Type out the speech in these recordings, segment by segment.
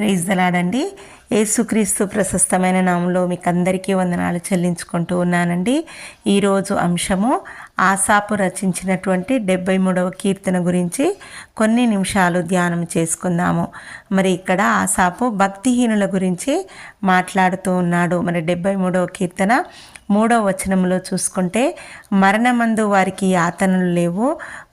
Praise దలాడండి యేసుక్రీస్తు ప్రశస్తమైన నామంలో మీకు అందరికీ వందనాలు చెల్లించుకుంటూ ఉన్నానండి. ఈరోజు అంశము ఆసాపు రచించినటువంటి డెబ్బై మూడవ కీర్తన గురించి కొన్ని నిమిషాలు ధ్యానం చేసుకుందాము. మరి ఇక్కడ ఆసాపు భక్తిహీనుల గురించి మాట్లాడుతూ ఉన్నాడు. మరి డెబ్బై మూడవ కీర్తన మూడవ వచనంలో చూసుకుంటే మరణమందు వారికి యాతనలు లేవు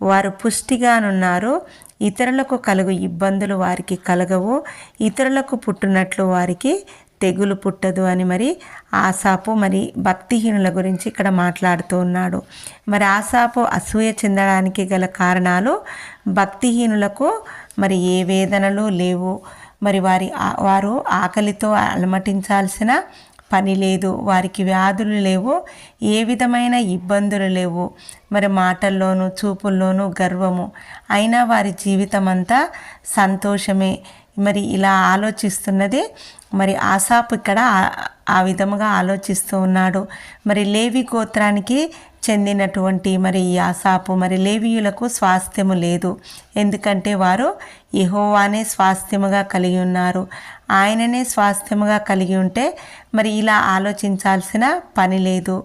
వారు పుష్టిగానున్నారు ఇతరులకు కలుగు ఇబ్బందులు వారికి కలగవు. ఇతరులకు పుట్టినట్లు వారికి తెగులు పుట్టదు అని మరి ఆసాపు మరి భక్తిహీనుల గురించి ఇక్కడ మాట్లాడుతూ ఉన్నాడు. మరి ఆసాపు అసూయ చెందడానికి గల కారణాలు భక్తిహీనులకు మరి ఏ వేదనలు లేవు. మరి వారి వారు ఆకలితో అలమటించాల్సిన పని లేదు వారికి వ్యాధులు లేవు ఏ విధమైన ఇబ్బందులు లేవు. మరి మాటల్లోనూ చూపుల్లోనూ గర్వము. అయినా వారి జీవితం అంతా సంతోషమే. మరి ఇలా ఆలోచిస్తున్నది మరి ఆసాపు ఇక్కడ ఆ విధముగా ఆలోచిస్తూ ఉన్నాడు. మరి లేవి గోత్రానికి చెందినటువంటి మరి ఈ ఆసాపు మరి లేవీయులకు స్వాస్థ్యము లేదు. ఎందుకంటే వారు ఇహోవానే స్వాస్థ్యముగా కలిగి ఉన్నారు. ఆయననే స్వాస్థ్యముగా కలిగి ఉంటే మరి ఇలా ఆలోచించాల్సిన పని లేదు.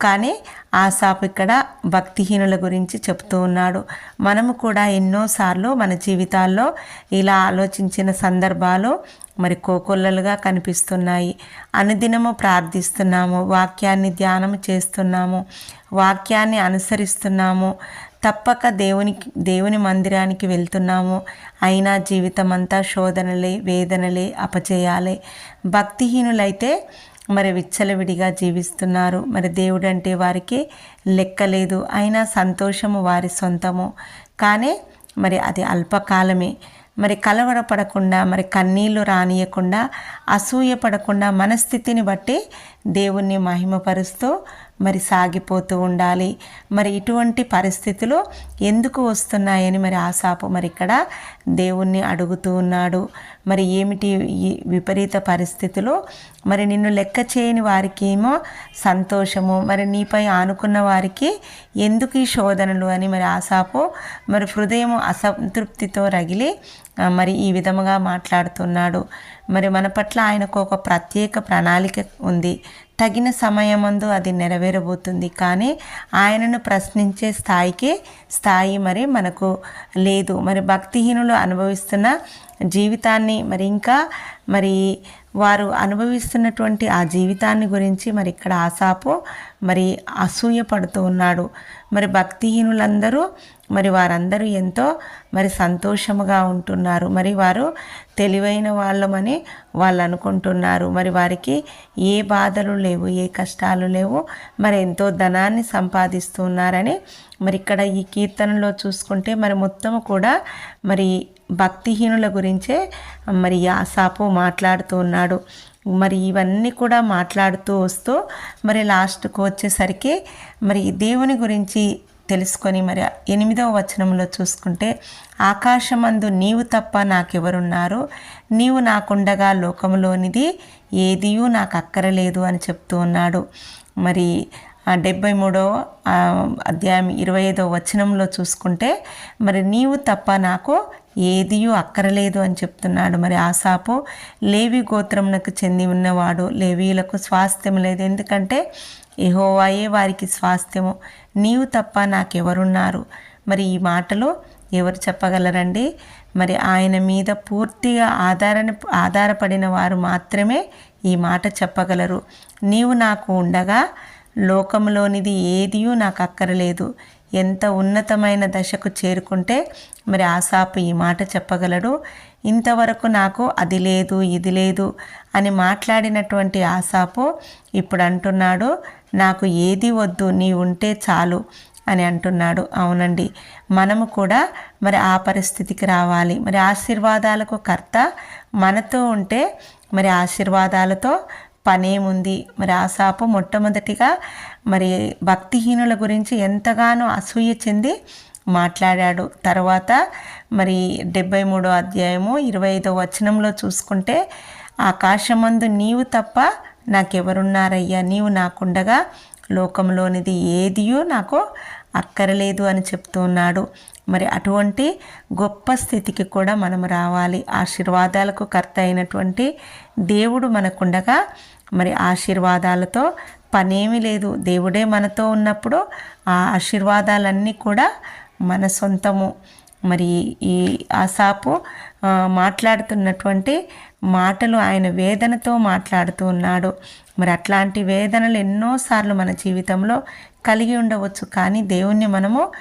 కానీ ఆసాపు ఇక్కడ భక్తిహీనుల గురించి చెప్తూ ఉన్నాడు. మనము కూడా ఎన్నోసార్లు మన జీవితాల్లో ఇలా ఆలోచించిన సందర్భాలు మరి కోకొల్లలుగా కనిపిస్తున్నాయి. అనుదినము ప్రార్థిస్తున్నాము వాక్యాన్ని ధ్యానం చేస్తున్నాము వాక్యాన్ని అనుసరిస్తున్నాము తప్పక దేవునికి దేవుని మందిరానికి వెళ్తున్నాము. అయినా జీవితం అంతా శోధనలే వేదనలే అపచేయాలి భక్తిహీనులైతే మరి విచ్చలవిడిగా జీవిస్తున్నారు. మరి దేవుడు అంటే వారికి లెక్కలేదు. అయినా సంతోషము వారి సొంతము. కానీ మరి అది అల్పకాలమే. మరి కలవరపడకుండా మరి కన్నీళ్ళు రానియకుండా అసూయ పడకుండా మనస్థితిని బట్టి దేవుణ్ణి మహిమపరుస్తూ మరి సాగిపోతూ ఉండాలి. మరి ఇటువంటి పరిస్థితులు ఎందుకు వస్తున్నాయని మరి ఆశాపు మరి ఇక్కడ దేవుణ్ణి అడుగుతూ ఉన్నాడు. మరి ఏమిటి విపరీత పరిస్థితులు? మరి నిన్ను లెక్క చేయని వారికి ఏమో సంతోషము. మరి నీపై ఆనుకున్న వారికి ఎందుకు ఈ శోధనలు అని మరి ఆశాపు మరి హృదయం అసంతృప్తితో రగిలి మరి ఈ విధముగా మాట్లాడుతున్నాడు. మరి మన పట్ల ఆయనకు ఒక ప్రత్యేక ప్రణాళిక ఉంది. తగిన సమయమందు అది నెరవేరబోతుంది. కానీ ఆయనను ప్రశ్నించే స్థాయికి స్థాయి మరి మనకు లేదు. మరి భక్తిహీనులు అనుభవిస్తున్న జీవితాన్ని మరి ఇంకా మరి వారు అనుభవిస్తున్నటువంటి ఆ జీవితాన్ని గురించి మరి ఇక్కడ ఆశాపు మరి అసూయ పడుతూ ఉన్నాడు. మరి భక్తిహీనులందరూ మరి వారందరూ ఎంతో మరి సంతోషముగా ఉంటున్నారు. మరి వారు తెలివైన వాళ్ళమని వాళ్ళు అనుకుంటున్నారు. మరి వారికి ఏ బాధలు లేవు ఏ కష్టాలు లేవు. మరి ఎంతో ధనాన్ని సంపాదిస్తున్నారని మరి ఇక్కడ ఈ కీర్తనలో చూసుకుంటే మరి మొత్తము కూడా మరి భక్తిహీనుల గురించే మరి యాసాపు మాట్లాడుతూ ఉన్నాడు. మరి ఇవన్నీ కూడా మాట్లాడుతూ వస్తూ మరి లాస్ట్కు వచ్చేసరికి మరి దేవుని గురించి తెలుసుకొని మరి ఎనిమిదవ వచనంలో చూసుకుంటే ఆకాశమందు నీవు తప్ప నాకెవరున్నారు? నీవు నాకుండగా లోకంలోనిది ఏదియూ నాకు అక్కరలేదు అని చెప్తూ ఉన్నాడు. మరి డెబ్బై మూడవ అధ్యాయం ఇరవై ఐదవ వచనంలో చూసుకుంటే మరి నీవు తప్ప నాకు ఏదియూ అక్కరలేదు అని చెప్తున్నాడు. మరి ఆసాపు లేవి గోత్రమునకు చెంది ఉన్నవాడు లేవీలకు స్వాస్థ్యం లేదు. ఎందుకంటే ఎహోవాయే వారికి స్వాస్థ్యము. నీవు తప్ప నాకెవరున్నారు? మరి ఈ మాటలు ఎవరు చెప్పగలరండి? మరి ఆయన మీద పూర్తిగా ఆధారణ ఆధారపడిన వారు మాత్రమే ఈ మాట చెప్పగలరు. నీవు నాకు ఉండగా లోకంలోనిది ఏదియూ నాకు అక్కరలేదు ఎంత ఉన్నతమైన దశకు చేరుకుంటే మరి ఆసాపు ఈ మాట చెప్పగలడు. ఇంతవరకు నాకు అది లేదు ఇది లేదు అని మాట్లాడినటువంటి ఆశాపు ఇప్పుడు అంటున్నాడు నాకు ఏది వద్దు నీ ఉంటే చాలు అని అంటున్నాడు. అవునండి. మనము కూడా మరి ఆ పరిస్థితికి రావాలి. మరి ఆశీర్వాదాలకు కర్త మనతో ఉంటే మరి ఆశీర్వాదాలతో పనేముంది. మరి ఆశాపు మొట్టమొదటిగా మరి భక్తిహీనుల గురించి ఎంతగానో అసూయ చెంది మాట్లాడాడు. తర్వాత మరి డెబ్బై మూడో అధ్యాయము ఇరవై ఐదో వచనంలో చూసుకుంటే ఆకాశమందు నీవు తప్ప నాకెవరున్నారయ్యా? నీవు నాకుండగా లోకంలోనిది ఏదియో నాకు అక్కరలేదు అని చెప్తున్నాడు మరి అటువంటి గొప్ప స్థితికి కూడా మనం రావాలి. ఆశీర్వాదాలకు కర్త అయినటువంటి దేవుడు మనకుండగా మరి ఆశీర్వాదాలతో పనేమీ లేదు. దేవుడే మనతో ఉన్నప్పుడు ఆ ఆశీర్వాదాలన్నీ కూడా మన సొంతము. మరి ఈ ఆసాపు సాపు మాట్లాడుతున్నటువంటి మాటలు ఆయన వేదనతో మాట్లాడుతూ ఉన్నాడు. మరి అట్లాంటి వేదనలు ఎన్నోసార్లు మన జీవితంలో కలిగి ఉండవచ్చు. కానీ దేవుణ్ణి మనము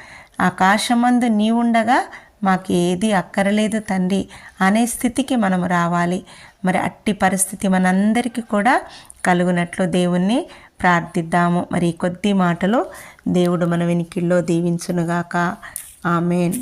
ఆకాశమందు నీ ఉండగా మాకు ఏది అక్కరలేదు తండ్రి అనే స్థితికి మనము రావాలి. మరి అట్టి పరిస్థితి మనందరికీ కూడా కలుగునట్లు దేవుణ్ణి ప్రార్థిద్దాము. మరి కొద్ది మాటలు దేవుడు మన వెనికిల్లో దీవించునుగాక. ఆమెన్.